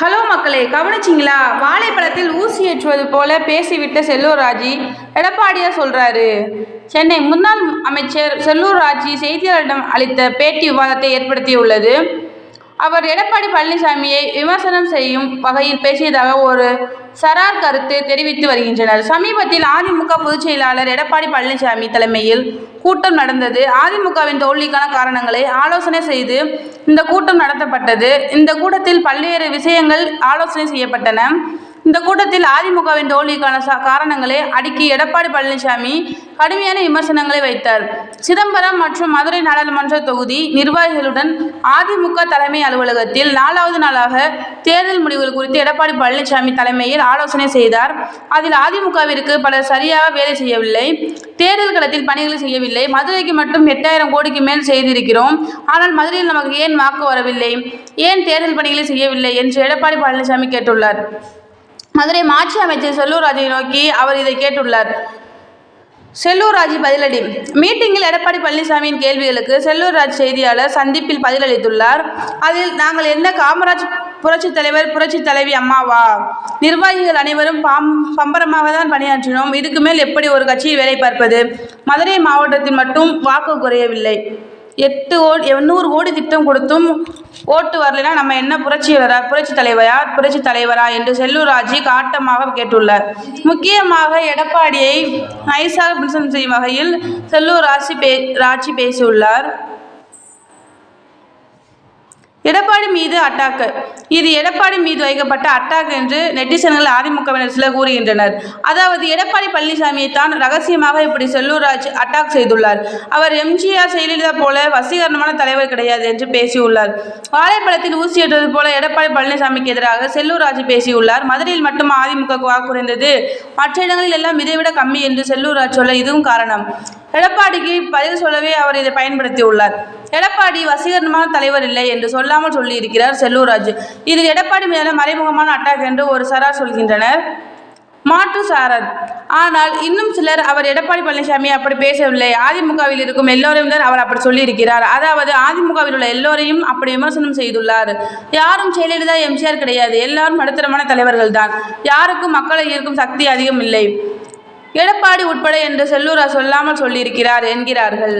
Hello மக்களே கவனிச்சிங்களா? வாழைப்பழத்தில் ஊசி ஏற்றுவது போல பேசிவிட்ட செல்லூர் ராஜி எடப்பாடியார் சொல்றாரு. சென்னை முன்னாள் அமைச்சர் செல்லூர் ராஜி செய்தியாளரிடம் அளித்த பேட்டி விவாதத்தை ஏற்படுத்தியுள்ளது. அவர் எடப்பாடி பழனிசாமியை விமர்சனம் செய்யும் வகையில் பேசியதாக ஒரு சரார் கருத்து தெரிவித்து வருகின்றனர். சமீபத்தில் அதிமுக பொதுச் செயலாளர் எடப்பாடி பழனிசாமி தலைமையில் கூட்டம் நடந்தது. அதிமுகவின் தோல்விக்கான காரணங்களை ஆலோசனை செய்து இந்த கூட்டம் நடத்தப்பட்டது. இந்த கூட்டத்தில் பல்வேறு விஷயங்கள் ஆலோசனை செய்யப்பட்டன. இந்த கூட்டத்தில் அதிமுகவின் தோல்விக்கான ச- காரணங்களை அடுக்கி எடப்பாடி பழனிசாமி கடுமையான விமர்சனங்களை வைத்தார். சிதம்பரம் மற்றும் மதுரை நாடாளுமன்ற தொகுதி நிர்வாகிகளுடன் அதிமுக தலைமை அலுவலகத்தில் நாலாவது நாளாக தேர்தல் முடிவுகள் குறித்து எடப்பாடி பழனிசாமி தலைமையில் ஆலோசனை செய்தார். அதில் அதிமுகவிற்கு பலர் சரியாக வேலை செய்யவில்லை. தேர்தல் களத்தில் பணிகளை செய்யவில்லை. மதுரைக்கு மட்டும் எட்டாயிரம் கோடிக்கு மேல் செய்திருக்கிறோம். ஆனால் மதுரையில் நமக்கு ஏன் வாக்கு வரவில்லை? ஏன் தேர்தல் பணிகளை செய்யவில்லை? என்று எடப்பாடி பழனிசாமி கேட்டுள்ளார். மதுரை மாட்சி அமைச்சர் செல்லூர் ராஜை நோக்கி அவர் இதை கேட்டுள்ளார். செல்லூர் ராஜ் பதிலடி. மீட்டிங்கில் எடப்பாடி பழனிசாமியின் கேள்விகளுக்கு செல்லூர் ராஜ் செய்தியாளர் சந்திப்பில் பதிலளித்துள்ளார். அதில் நாங்கள் என்ன காமராஜ் புரட்சித் தலைவர் புரட்சித் தலைவி அம்மாவா? நிர்வாகிகள் அனைவரும் பாம் பம்பரமாக தான் பணியாற்றினோம். இதுக்கு மேல் எப்படி ஒரு கட்சியில் வேலை பார்ப்பது? மதுரை மாவட்டத்தில் மட்டும் வாக்கு குறையவில்லை. எட்டு ஓடி எண்ணூறு ஓடி திட்டம் கொடுத்தும் ஓட்டு வரலைன்னா நம்ம என்ன புரட்சியரா புரட்சி தலைவரா புரட்சி தலைவரா என்று செல்லூர் ராஜி காட்டமாக கேட்டுள்ளார். முக்கியமாக எடப்பாடியை நைசாக பிரசனம் செய்யும் வகையில் செல்லூர் ராசி பே ராஜி பேசியுள்ளார். எடப்பாடி மீது அட்டாக்கு. இது எடப்பாடி மீது வைக்கப்பட்ட அட்டாக் என்று நெட்டிசன்கள் அதிமுகவினர் சிலர் கூறுகின்றனர். அதாவது எடப்பாடி பழனிசாமியை தான் ரகசியமாக இப்படி செல்லூர்ராஜ் அட்டாக் செய்துள்ளார். அவர் எம்ஜிஆர் ஜெயலலிதா போல வசீகரணமான தலைவர் கிடையாது என்று பேசியுள்ளார். வாழைப்பழத்தில் ஊசி போல எடப்பாடி பழனிசாமிக்கு எதிராக செல்லூர்ராஜ் பேசியுள்ளார். மதுரையில் மட்டும் அதிமுக வாக்கு குறைந்தது மற்ற இடங்களில் எல்லாம் இதைவிட கம்மி என்று செல்லூர்ராஜ் சொல்ல இதுவும் காரணம். எடப்பாடிக்கு பதில் சொல்லவே அவர் இதை பயன்படுத்தி உள்ளார். எடப்பாடி வசீகரமான தலைவர் இல்லை என்று சொல்லாமல் சொல்லியிருக்கிறார் செல்லூர்ராஜ் இதில் எடப்பாடி மீதான மறைமுகமான அட்டாக் என்று ஒரு சரார் சொல்கின்றனர். மாற்று சாரர். ஆனால் இன்னும் சிலர் அவர் எடப்பாடி பழனிசாமி அப்படி பேசவில்லை. அதிமுகவில் இருக்கும் எல்லோரையும் தான் அவர் அப்படி சொல்லியிருக்கிறார். அதாவது அதிமுகவில் உள்ள எல்லோரையும் அப்படி விமர்சனம் செய்துள்ளார். யாரும் ஜெயலலிதா எம்ஜிஆர் கிடையாது. எல்லாரும் நடுத்தரமான தலைவர்கள் தான் யாருக்கும் மக்களை ஈர்க்கும் சக்தி அதிகம் இல்லை. எடப்பாடி உட்பட என்று செல்லூரா சொல்லாமல் சொல்லியிருக்கிறார் என்கிறார்கள்.